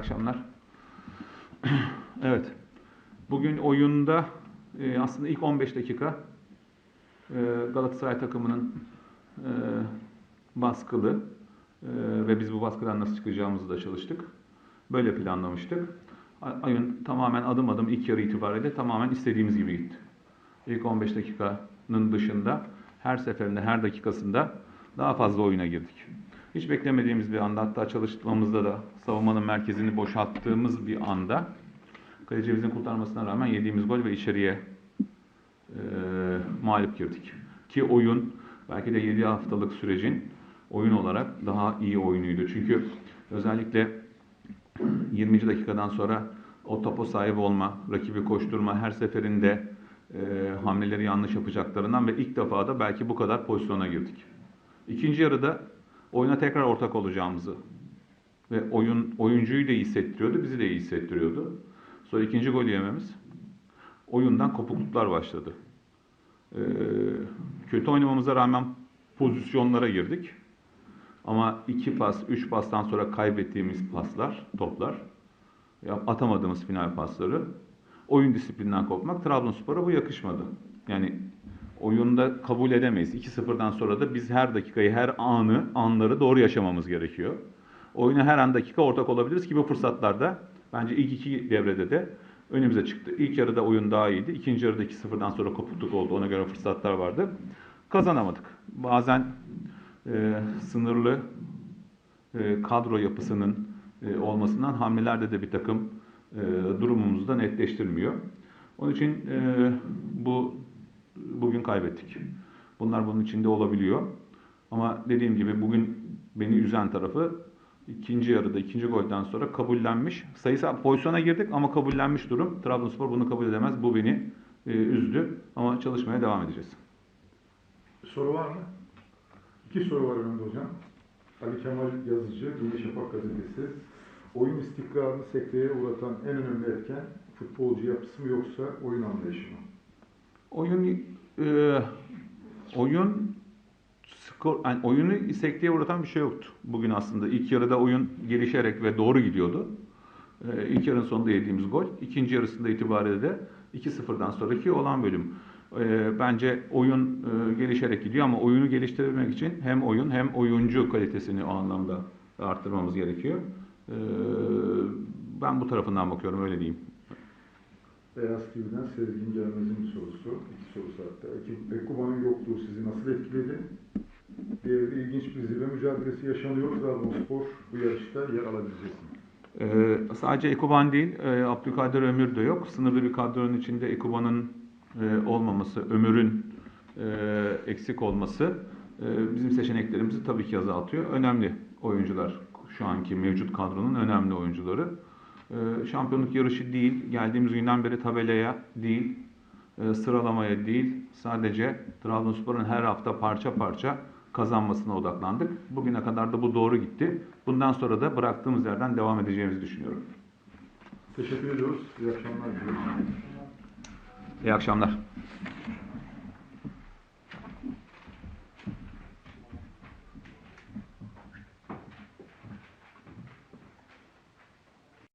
akşamlar. evet. Bugün oyunda e, aslında ilk 15 dakika e, Galatasaray takımının e, baskılı e, ve biz bu baskıdan nasıl çıkacağımızı da çalıştık. Böyle planlamıştık. A- Oyun tamamen adım adım ilk yarı itibariyle tamamen istediğimiz gibi gitti. İlk 15 dakikanın dışında her seferinde, her dakikasında daha fazla oyuna girdik. Hiç beklemediğimiz bir anda hatta çalışmamızda da savunmanın merkezini boşalttığımız bir anda kalecimizin kurtarmasına rağmen yediğimiz gol ve içeriye e, mağlup girdik. Ki oyun belki de 7 haftalık sürecin oyun olarak daha iyi oyunuydu. Çünkü özellikle 20. dakikadan sonra o topa sahip olma, rakibi koşturma, her seferinde e, hamleleri yanlış yapacaklarından ve ilk defa da belki bu kadar pozisyona girdik. İkinci yarıda oyuna tekrar ortak olacağımızı ve oyun oyuncuyu da iyi hissettiriyordu, bizi de iyi hissettiriyordu. Sonra ikinci golü yememiz oyundan kopukluklar başladı. Ee, kötü oynamamıza rağmen pozisyonlara girdik. Ama iki pas, üç pastan sonra kaybettiğimiz paslar, toplar, atamadığımız final pasları, oyun disiplinden kopmak Trabzonspor'a bu yakışmadı. Yani oyunda kabul edemeyiz. 2-0'dan sonra da biz her dakikayı, her anı, anları doğru yaşamamız gerekiyor. Oyuna her an dakika ortak olabiliriz ki bu fırsatlarda bence ilk iki devrede de önümüze çıktı. İlk yarıda oyun daha iyiydi. İkinci yarıda 2-0'dan sonra kopukluk oldu. Ona göre fırsatlar vardı. Kazanamadık. Bazen e, sınırlı e, kadro yapısının e, olmasından hamlelerde de bir takım e, durumumuzu da netleştirmiyor. Onun için e, bu bugün kaybettik. Bunlar bunun içinde olabiliyor. Ama dediğim gibi bugün beni üzen tarafı ikinci yarıda ikinci golden sonra kabullenmiş. Sayısal pozisyona girdik ama kabullenmiş durum. Trabzonspor bunu kabul edemez. Bu beni e, üzdü. Ama çalışmaya devam edeceğiz. Soru var mı? İki soru var önümde hocam. Ali Kemal Yazıcı, Yeni Şafak gazetesi. Oyun istikrarını sekteye uğratan en önemli etken futbolcu yapısı mı yoksa oyun anlayışı mı? Oyun e, oyun skor yani oyunu sekteye uğratan bir şey yoktu. Bugün aslında ilk yarıda oyun gelişerek ve doğru gidiyordu. E, ilk yarının sonunda yediğimiz gol, ikinci yarısında itibariyle de 2-0'dan sonraki olan bölüm. E, bence oyun e, gelişerek gidiyor ama oyunu geliştirmek için hem oyun hem oyuncu kalitesini o anlamda arttırmamız gerekiyor. E, ben bu tarafından bakıyorum öyle diyeyim. Beyaz TV'den Sezgin Gelmez'in sorusu. Sorusu hatta. Ekuba'nın yokluğu sizi nasıl etkiledi? Diğeri de ilginç bir zirve mücadelesi yaşanıyor. Trabzonspor bu yarışta yer alabilecek mi? Ee, sadece Ekuban değil, e, Abdülkadir Ömür de yok. Sınırlı bir kadronun içinde Ekuban'ın e, olmaması, Ömür'ün e, eksik olması e, bizim seçeneklerimizi tabii ki azaltıyor. Önemli oyuncular, şu anki mevcut kadronun önemli oyuncuları. E, şampiyonluk yarışı değil, geldiğimiz günden beri tabelaya değil, e, sıralamaya değil, sadece Trabzonspor'un her hafta parça parça kazanmasına odaklandık. Bugüne kadar da bu doğru gitti. Bundan sonra da bıraktığımız yerden devam edeceğimizi düşünüyorum. Teşekkür ediyoruz. İyi akşamlar diliyoruz. İyi akşamlar.